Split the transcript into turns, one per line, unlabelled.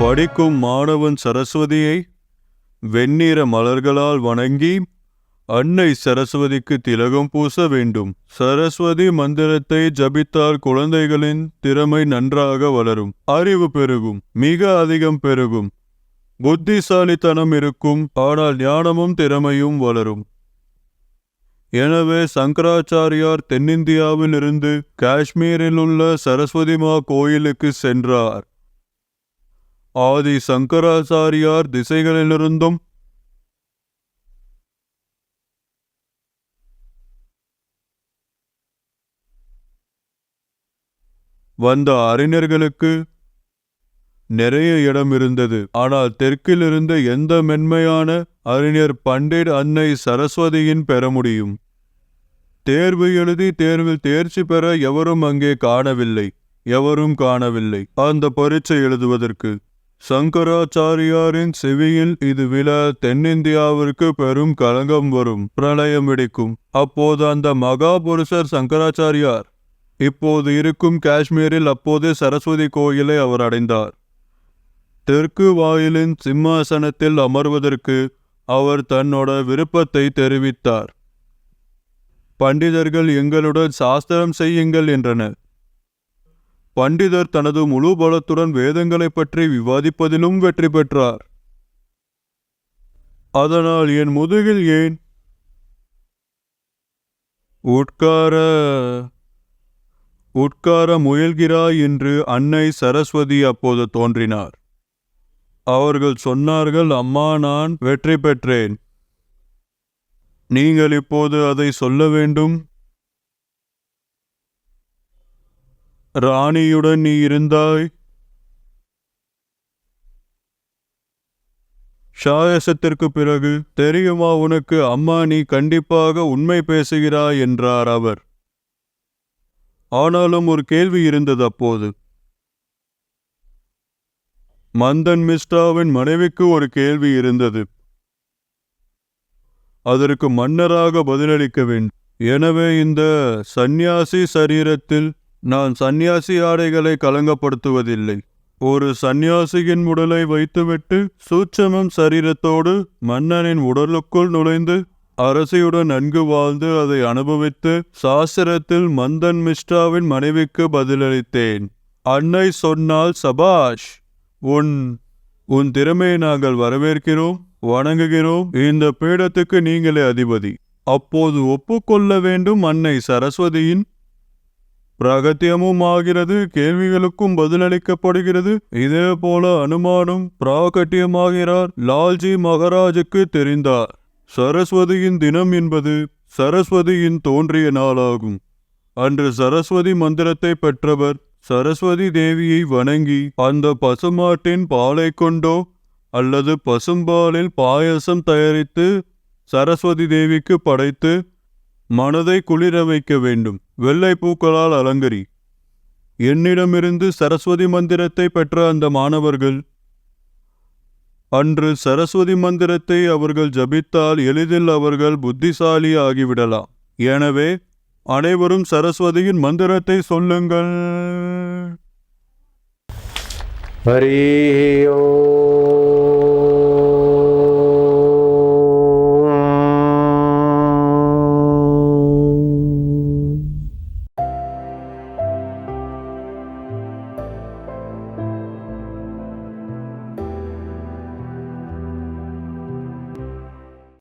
படிக்கும் மாணவன் சரஸ்வதியை வெண்ணிற மலர்களால் வணங்கி அன்னை சரஸ்வதிக்கு திலகம் பூச வேண்டும். சரஸ்வதி மந்திரத்தை ஜபித்தால் குழந்தைகளின் திறமை நன்றாக வளரும். அறிவு பெருகும் மிக அதிகம் பெருகும். புத்திசாலித்தனம் இருக்கும் ஆனால் ஞானமும் திறமையும் வளரும். எனவே சங்கராச்சாரியார் தென்னிந்தியாவிலிருந்து காஷ்மீரில் உள்ள சரஸ்வதிமா கோயிலுக்கு சென்றார். ஆதி சங்கராச்சாரியார் திசைகளிலிருந்தும் வந்த அறிஞர்களுக்கு நிறைய இடம் இருந்தது. ஆனால் தெற்கிலிருந்து எந்த மென்மையான அறிஞர் பண்டிட் அன்னை சரஸ்வதியின் பெற முடியும்? தேர்வு எழுதி தேர்வில் தேர்ச்சி பெற எவரும் அங்கே காணவில்லை. எவரும் காணவில்லை. அந்த பரீட்சை எழுதுவதற்கு சங்கராச்சாரியாரின் செவியில் இது விழ தென்னிந்தியாவிற்கு பெரும் களங்கம் வரும் பிரளயம் வெடிக்கும். அப்போது அந்த மகாபுருஷர் சங்கராச்சாரியார் இப்போது இருக்கும் காஷ்மீரில் அப்போது சரஸ்வதி கோயிலை அவர் அடைந்தார். தெற்கு வாயிலின் சிம்மாசனத்தில் அமர்வதற்கு அவர் தன்னோட விருப்பத்தை தெரிவித்தார். பண்டிதர்கள் எங்களுடன் சாஸ்திரம் செய்யுங்கள் என்றனர். பண்டிதர் தனது முழு பலத்துடன் வேதங்களைப் பற்றி விவாதிப்பதிலும் வெற்றி பெற்றார். அதனால் என் முதுகில் ஏன்? உட்கார உட்கார முயல்கிறாய் என்று அன்னை சரஸ்வதி அப்போது தோன்றினார். அவர்கள் சொன்னார்கள் அம்மா நான் வெற்றி பெற்றேன். நீங்கள் இப்போது அதை சொல்ல வேண்டும். ராணியுடன் நீ இருந்தாய். ஷாயசத்திற்கு பிறகு தெரியுமா உனக்கு அம்மா நீ கண்டிப்பாக உண்மை பேசுகிறாய் என்றார் அவர். ஆனாலும் ஒரு கேள்வி இருந்தது அப்போது. மந்தன் மிஸ்டாவின் மனைவிக்கு ஒரு கேள்வி இருந்தது. அதற்கு மன்னராக பதிலளிக்க வேண்டும். எனவே இந்த சந்நியாசி சரீரத்தில் நான் சந்நியாசி ஆடைகளை கலங்கப்படுத்துவதில்லை. ஒரு சந்நியாசியின் உடலை வைத்துவிட்டு சூட்சமம் சரீரத்தோடு மன்னனின் உடலுக்குள் நுழைந்து அரசியுடன் நன்கு வாழ்ந்து அதை அனுபவித்து சாஸ்திரத்தில் மந்தன் மிஸ்ராவின் மனைவிக்கு பதிலளித்தேன். அன்னை சொன்னால் சபாஷ் உன் உன் திறமையை நாங்கள் வரவேற்கிறோம் வணங்குகிறோம். இந்த பீடத்துக்கு நீங்களே அதிபதி. அப்போது ஒப்புக்கொள்ள வேண்டும் அன்னை சரஸ்வதியின் பிரகத்தியமும் ஆகிறது கேள்விகளுக்கும் பதிலளிக்கப்படுகிறது. இதே போல அனுமானும் பிராகட்டியமாகிறார். லால்ஜி மகாராஜுக்கு தெரிந்தார். சரஸ்வதியின் தினம் என்பது சரஸ்வதியின் தோன்றிய நாளாகும். அன்று சரஸ்வதி மந்திரத்தை பெற்றவர் சரஸ்வதி தேவியை வணங்கி அந்த பசுமாட்டின் பாலை கொண்டோ அல்லது பசும்பாலில் பாயசம் தயாரித்து சரஸ்வதி தேவிக்கு படைத்து மனதை குளிர வைக்க வேண்டும். வெள்ளை பூக்களால் அலங்கரி. என்னிடமிருந்து சரஸ்வதி மந்திரத்தை பெற்ற அந்த மாணவர்கள் அன்று சரஸ்வதி மந்திரத்தை அவர்கள் ஜபித்தால் எளிதில் அவர்கள் புத்திசாலி ஆகிவிடலாம். எனவே அனைவரும் சரஸ்வதியின் மந்திரத்தை சொல்லுங்கள்.
ஹரியோ